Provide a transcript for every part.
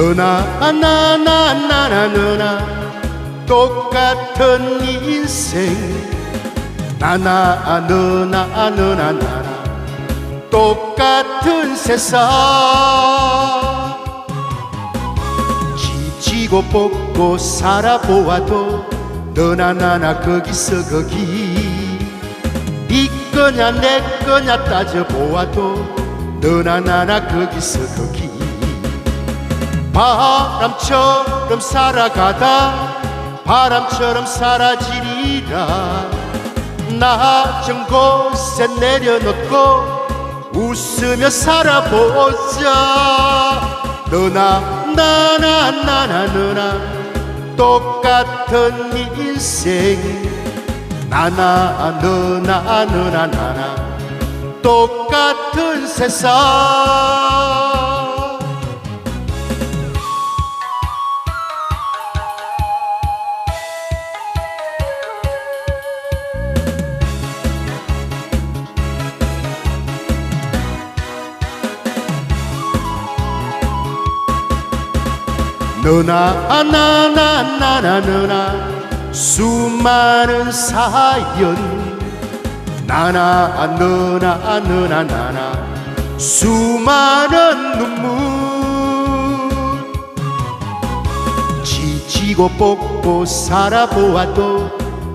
너나 나나 나나 너나. 똑같은 인생. 나나 너나 너나 나나. 똑같은 세상. 지치고 볶고 살아보아도 너나 나나 거기서 거기. 네 거냐 내 거냐 따져보아도 너나 나나 거기서 거기 바람처럼 살아가다 바람처럼 사라지리라. 낮은 곳에 내려놓고 웃으며 살아보자. 너나 나나 나나 너나 똑같은 인생. 나나 너나 너나 나나 똑같은 세상 너나 나 나 나나 너나 수많은 사연. 나나 너나 너나 나나 수많은 눈물. 지치고 볶고 살아보아도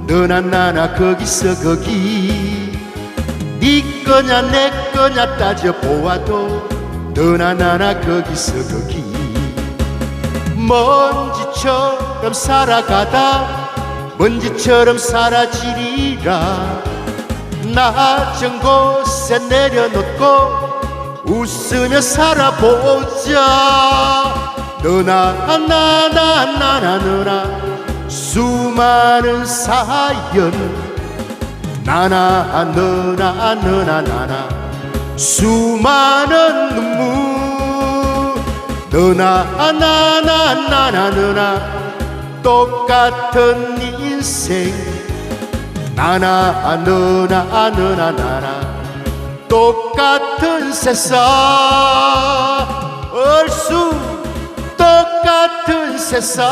너나 나나 거기서 거기. 네 거냐 내 거냐 따져보아도 너나 나나 거기서 거기 먼지처럼 살아가다 먼지처럼 사라지리라. 낮은 곳에 내려놓고 웃으며 살아보자. 너나 나나 나나 너나 수많은 사연. 나나 너나 너나 나나 수많은 눈물 너나 나나 나나 너나. 똑같은 인생. 나나 너나 너나 나나. 똑같은 세상. 얼쑤. 똑같은 세상